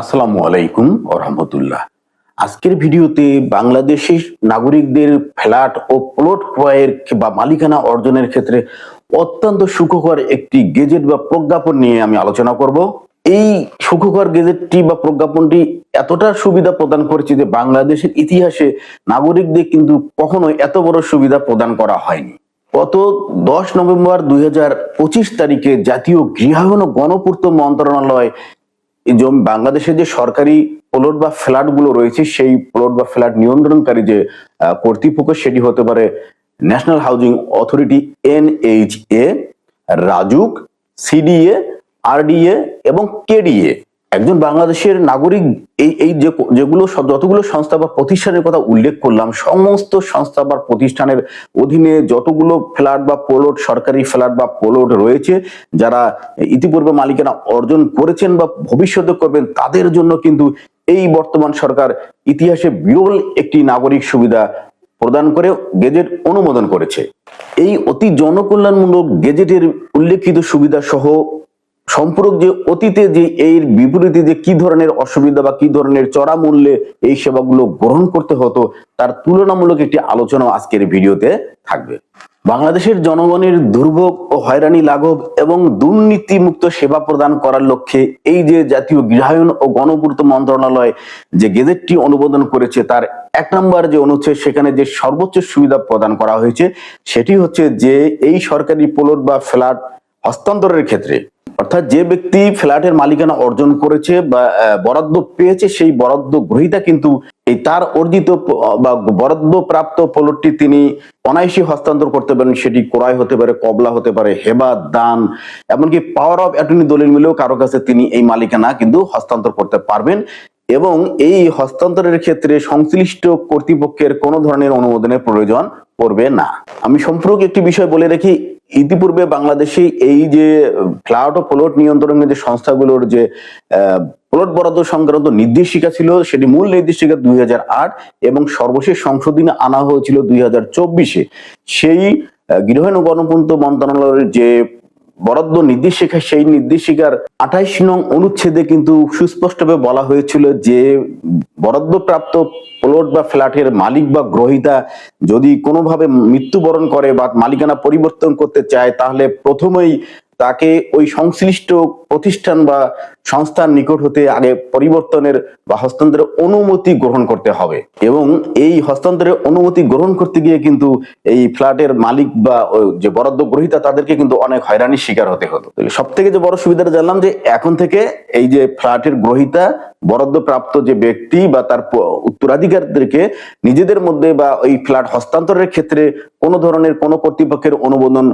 আসসালামু আলাইকুম রহমতুল্লাহ। আজকের ভিডিওতে বাংলাদেশের নাগরিকদের ফ্ল্যাট ও প্লট ক্রয়ের বা মালিকানা অর্জনের ক্ষেত্রে অত্যন্ত সুখকর একটি গেজেট বা প্রজ্ঞাপন নিয়ে আমি আলোচনা করব। এই সুখকর গেজেটটি বা প্রজ্ঞাপনটি এতটা সুবিধা প্রদান করেছে যে বাংলাদেশের ইতিহাসে নাগরিকদের কিন্তু কখনো এত বড় সুবিধা প্রদান করা হয়নি। গত দশ নভেম্বর দুই হাজার পঁচিশ তারিখে জাতীয় গৃহায়ন গণপূর্ত মন্ত্রণালয় বাংলাদেশের যে সরকারি প্লট বা ফ্ল্যাটগুলো রয়েছে, সেই প্লট বা ফ্ল্যাট নিয়ন্ত্রণকারী যে কর্তৃপক্ষ, সেটি হতে পারে National Housing Authority NHA RAJUK CDA RDA এবং কেডিএ একজন বাংলাদেশের নাগরিক এই এই যে যেগুলো যতগুলো সংস্থা বা প্রতিষ্ঠানের কথা উল্লেখ করলাম, সমস্ত সংস্থা বা প্রতিষ্ঠানের অধীনে যতগুলো ফ্ল্যাট বা পোলট, সরকারি ফ্ল্যাট বা পোলট রয়েছে, যারা ইতিপূর্বে মালিকানা অর্জন করেছেন বা ভবিষ্যতে করবেন, তাদের জন্য কিন্তু এই বর্তমান সরকার ইতিহাসে বিরল একটি নাগরিক সুবিধা প্রদান করে, গেজেট অনুমোদন করেছে। এই অতি জনকল্যাণমূলক গেজেটের উল্লেখিত সুবিধা সহ সম্পূরক যে অতীতে যে এর বিপরীতে যে কি ধরনের অসুবিধা বা কি ধরনের চড়া মূল্যে এই সেবাগুলো গ্রহণ করতে হতো, তার তুলনামূলক একটি আলোচনা আজকের ভিডিওতে থাকবে। বাংলাদেশের জনগণের দুর্ভোগ ও হয়রানি, লাঘব এবং দুর্নীতি মুক্ত সেবা প্রদান করার লক্ষ্যে এই যে জাতীয় গৃহায়ন ও গণপূর্ত মন্ত্রণালয় যে গেজেটটি অনুমোদন করেছে, তার এক নম্বর যে অনুচ্ছেদ, সেখানে যে সর্বোচ্চ সুবিধা প্রদান করা হয়েছে, সেটি হচ্ছে যে এই সরকারি প্লট বা ফ্ল্যাট হস্তান্তরের ক্ষেত্রে অর্থাৎ যে ব্যক্তি ফ্ল্যাটের মালিকানা অর্জন করেছে বা বরাদ্দ পেয়েছে, সেই বরাদ্দ গ্রহীতা কিন্তু এই তার অর্জিত বা বরাদ্দ প্রাপ্ত প্লটটি তিনি অনায়াসী হস্তান্তর করতে পারেন। সেটি ক্রয় হতে পারে, কবলা হতে পারে, হেবা, দান, এমনকি পাওয়ার অফ অ্যাটর্নি দলিল মিলেও কারও কাছে তিনি এই মালিকানা কিন্তু হস্তান্তর করতে পারবেন। এবং এই হস্তান্তরের ক্ষেত্রে সংশ্লিষ্ট কর্তৃপক্ষের কোনো ধরনের অনুমোদনের প্রয়োজন পড়বে না। আমি সম্পর্কে একটি বিষয় বলে রাখি ইতিপূর্বে বাংলাদেশে এই যে ফ্ল্যাট ও প্লট নিয়ন্ত্রণের যে সংস্থাগুলোর যে প্লট বরাদ্দ সংক্রান্ত নির্দেশিকা ছিল, সেটি মূল নির্দেশিকা দুই হাজার আট এবং সর্বশেষ সংশোধনী আনা হয়েছিল দুই সেই গৃহায়ণ ও মন্ত্রণালয়ের যে বরাদ্দ নির্দেশিকা, সেই নির্দেশিকার আঠাইশ নং অনুচ্ছেদে কিন্তু সুস্পষ্টভাবে বলা হয়েছিল যে, বরাদ্দপ্রাপ্ত প্লট বা ফ্ল্যাটের মালিক বা গ্রহিতা যদি কোনোভাবে মৃত্যুবরণ করে বা মালিকানা পরিবর্তন করতে চায়, তাহলে প্রথমেই তাকে ওই সংশ্লিষ্ট প্রতিষ্ঠান বা সংস্থার নিকট হতে আগে পরিবর্তনের বা হস্তান্তরের অনুমতি গ্রহণ করতে হবে। এবং এই হস্তান্তরের অনুমতি গ্রহণ করতে গিয়ে কিন্তু এই ফ্ল্যাটের মালিক বা যে বরাদ্দ গ্রহীতা তাদেরকে কিন্তু অনেক হয়রানির শিকার হতে হতো। সব থেকে যে বড় সুবিধাটা জানলাম যে এখন থেকে এই যে ফ্ল্যাটের গ্রহীতা বরাদ্দ প্রাপ্ত যে ব্যক্তি বা তার উত্তরাধিকারদেরকে নিজেদের মধ্যে বা ওই ফ্ল্যাট হস্তান্তরের ক্ষেত্রে কোনো ধরনের কোনো কর্তৃপক্ষের অনুমোদন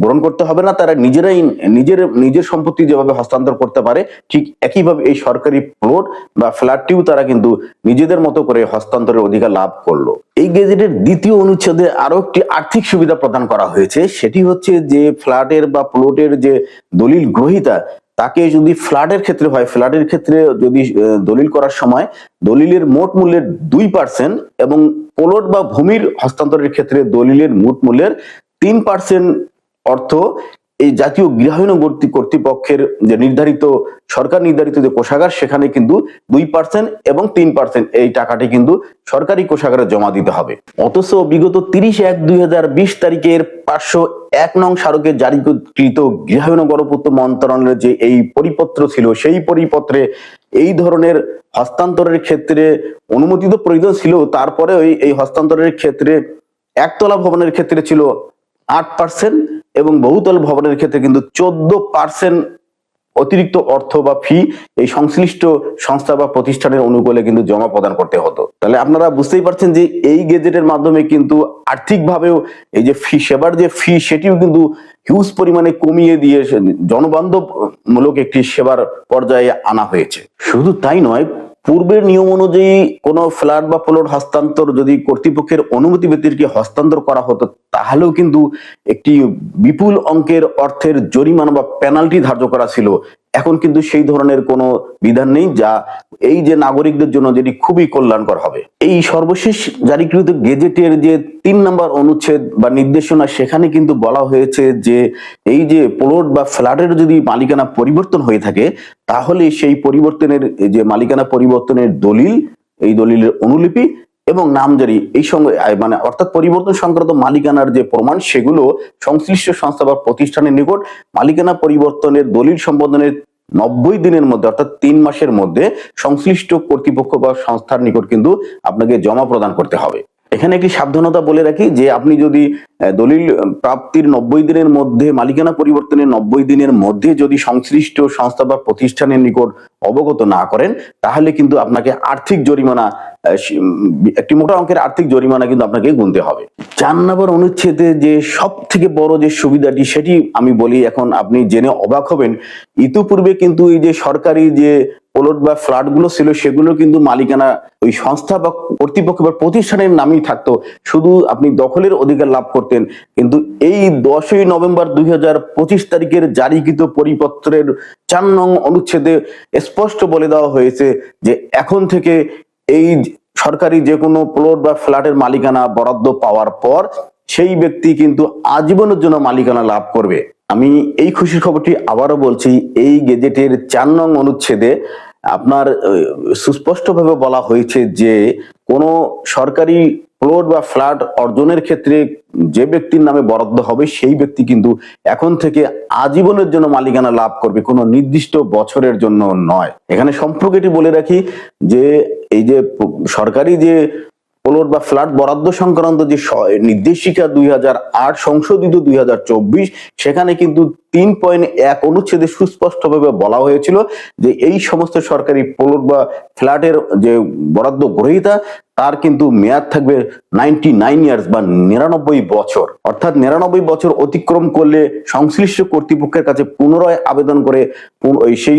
গ্রহণ করতে হবে না, তারা নিজেরাই নিজের নিজের সম্পত্তি যেভাবে হস্তান্তর করতে পারে, ঠিক একইভাবে এই সরকারি প্লট বা ফ্ল্যাটটিও তারা কিন্তু নিজেদের মতো করে হস্তান্তরের অধিকার লাভ করল। এই গেজেটের দ্বিতীয় অনুচ্ছেদে আরও একটি আর্থিক সুবিধা প্রদান করা হয়েছে, সেটি হচ্ছে যে ফ্ল্যাটের বা প্লটের যে দলিল গ্রহীতা, তাকে যদি ফ্ল্যাটের ক্ষেত্রে হয় ফ্ল্যাটের ক্ষেত্রে যদি দলিল করার সময় দলিলের মোট মূল্যের দুই পার্সেন্ট এবং প্লট বা ভূমির হস্তান্তরের ক্ষেত্রে দলিলের মোট মূল্যের তিন পার্সেন্ট অর্থ এই জাতীয় গৃহায়ণ কর্তৃ- কর্তৃপক্ষের যে নির্ধারিত, সরকার নির্ধারিত যে কোষাগার, সেখানে কিন্তু দুই পার্সেন্ট এবং তিন পার্সেন্ট এই টাকাটি কিন্তু সরকারি কোষাগারে জমা দিতে হবে। অথচ বিগত তিরিশ এক দুই তারিখের পাঁচশো এক নং স্মারকে জারিকৃত গৃহায়ণ গণপূর্ত মন্ত্রণালয়ের যে এই পরিপত্র ছিল, সেই পরিপত্রে এই ধরনের হস্তান্তরের ক্ষেত্রে অনুমতি তো প্রয়োজন ছিল। তারপরে এই হস্তান্তরের ক্ষেত্রে একতলা ভবনের ক্ষেত্রে ছিল আট পার্সেন্ট এবং বহুতল ভবনের ক্ষেত্রে কিন্তু চোদ্দ পার্সেন্ট অতিরিক্ত অর্থ বা ফি এই সংশ্লিষ্ট সংস্থা বা প্রতিষ্ঠানের অনুকূলে কিন্তু জমা প্রদান করতে হতো। তাহলে আপনারা বুঝতেই পারছেন যে এই গেজেটের মাধ্যমে কিন্তু আর্থিকভাবেও এই যে ফি সেবার যে ফি সেটিও কিন্তু হিউজ পরিমাণে কমিয়ে দিয়ে জনবান্ধব মূলক একটি সেবার পর্যায়ে আনা হয়েছে। শুধু তাই নয় পূর্বের নিয়ম অনুযায়ী কোন ফ্ল্যাট বা প্লট হস্তান্তর যদি কর্তৃপক্ষের অনুমতি ব্যতিরিকে হস্তান্তর করা হতো, তাহলেও কিন্তু একটি বিপুল অঙ্কের অর্থের জরিমানা বা পেনাল্টি ধার্য করা ছিল। এখন কিন্তু সেই ধরনের কোনো বিধান নেই যা এই যে নাগরিকদের জন্য যেটি খুবই কল্যাণকর হবে। এই সর্বশেষ জারিকৃত গেজেটের যে তিন নম্বর অনুচ্ছেদ বা নির্দেশনা, সেখানে কিন্তু বলা হয়েছে যে এই যে প্লট বা ফ্ল্যাটের যদি মালিকানা পরিবর্তন হয়ে থাকে, তাহলে সেই পরিবর্তনের যে মালিকানা পরিবর্তনের দলিল, এই দলিলের অনুলিপি এবং নামজারি এই সঙ্গে মানে অর্থাৎ পরিবর্তন সংক্রান্ত মালিকানার যে প্রমাণ, সেগুলো সংশ্লিষ্ট সংস্থা বা প্রতিষ্ঠানের নিকট মালিকানা পরিবর্তনের দলিল সম্পাদনের নব্বই দিনের মধ্যে, অর্থাৎ তিন মাসের মধ্যে সংশ্লিষ্ট কর্তৃপক্ষ বা সংস্থার নিকট কিন্তু আপনাকে জমা প্রদান করতে হবে। এখানে একটি সাবধানতা বলে রাখি যে, আপনি যদি দলিল প্রাপ্তির নব্বই দিনের মধ্যে, মালিকানা পরিবর্তনের নব্বই দিনের মধ্যে যদি সংশ্লিষ্ট সংস্থা বা প্রতিষ্ঠানের নিকট অবগত না করেন, তাহলে কিন্তু আপনাকে আর্থিক জরিমানা একটি মোটা অঙ্কের আর্থিক জরিমানা কিন্তু আপনাকে গুনতে হবে। চার নম্বর অনুচ্ছেদে যে সব থেকে বড় যে সুবিধাটি, সেটি আমি বলি, এখন আপনি জেনে অবাক হবেন, ইতিপূর্বে কিন্তু এই যে সরকারি যে প্লট বা ফ্ল্যাটগুলো ছিল, সেগুলো কিন্তু মালিকানা ওই সংস্থা বা কর্তৃপক্ষ বা প্রতিষ্ঠানের নামই থাকতো। শুধু আপনি দখলের অধিকার লাভ করতেন, কিন্তু এই দশই নভেম্বর দুই হাজার পঁচিশ তারিখের জারিকৃত পরিপত্রের চার নং অনুচ্ছেদে স্পষ্ট বলে দেওয়া হয়েছে যে এখন থেকে এই সরকারি যে কোনো প্লট বা ফ্ল্যাটের মালিকানা বরাদ্দ পাওয়ার পর সেই ব্যক্তি কিন্তু আজীবনের জন্য মালিকানা লাভ করবে। আমি এই খুশির খবরটি আবারও বলছি, এই গেজেটের চার নং অনুচ্ছেদে আপনার সুস্পষ্টভাবে বলা হয়েছে যে কোনো সরকারি প্লট বা ফ্ল্যাট অর্জনের ক্ষেত্রে যে ব্যক্তির নামে বরাদ্দ হবে, সেই ব্যক্তি কিন্তু এখন থেকে আজীবনের জন্য মালিকানা লাভ করবে কোনো নির্দিষ্ট বছরের জন্য নয়। এখানে সম্পর্ক এটি বলে রাখি যে এই যে সরকারি যে প্লট বা ফ্ল্যাট বরাদ্দ সংক্রান্ত যে নির্দেশিকা দুই হাজার আট সংশোধিত দুই হাজার চব্বিশ, সেখানে কিন্তু তিন পয়েন্ট এক অনুচ্ছেদে সুস্পষ্টভাবে বলা হয়েছিল যে এই সমস্ত সরকারি প্লট বা ফ্ল্যাটের যে বরাদ্দ গ্রহীতা, তার কিন্তু মেয়াদ থাকবে নাইনটি নাইন ইয়ার্স বা নিরানব্বই বছর। অর্থাৎ নিরানব্বই বছর অতিক্রম করলে সংশ্লিষ্ট কর্তৃপক্ষের কাছে পুনরায় আবেদন করে সেই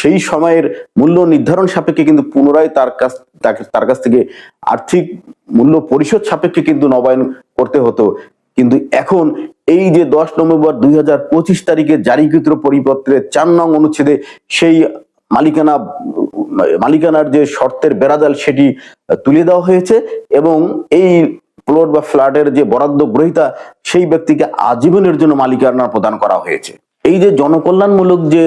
সেই সময়ের মূল্য নির্ধারণ সাপেক্ষে কিন্তু পুনরায় তার কাছ তার কাছ থেকে আর্থিক মূল্য পরিশোধ সাপেক্ষে কিন্তু নবায়ন করতে হতো। কিন্তু এখন এই যে দশ নভেম্বর দুই হাজার পঁচিশ তারিখে জারিকৃত পরিপত্রের চার নং অনুচ্ছেদে সেই মালিকানা, মালিকানার যে শর্তের বেড়াজাল সেটি তুলে দেওয়া হয়েছে এবং এই প্লট বা ফ্ল্যাটের যে বরাদ্দ গ্রহীতা সেই ব্যক্তিকে আজীবনের জন্য মালিকানা প্রদান করা হয়েছে। এই যে জনকল্যাণমূলক যে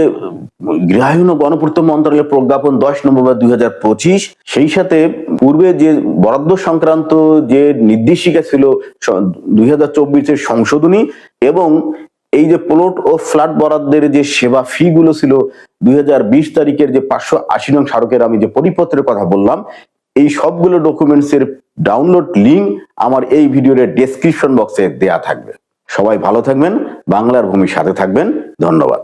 গৃহায়ন ও গণপূর্ত মন্ত্রণালয়ের প্রজ্ঞাপন দশ নভেম্বর দুই হাজার পঁচিশ, সেই সাথে পূর্বে যে বরাদ্দ সংক্রান্ত যে নির্দেশিকা ছিল দুই হাজার চব্বিশের সংশোধনী এবং এই যে প্লট ও ফ্ল্যাট বরাদ্দের যে সেবা ফি গুলো ছিল, দুই হাজার বিশ তারিখের যে পাঁচশো আশি নং স্মারকের আমি যে পরিপত্রের কথা বললাম, এই সবগুলো ডকুমেন্টস এর ডাউনলোড লিঙ্ক আমার এই ভিডিওর ডেসক্রিপশন বক্সে দেয়া থাকবে। সবাই ভালো থাকবেন, বাংলার ভূমির সাথে থাকবেন, ধন্যবাদ।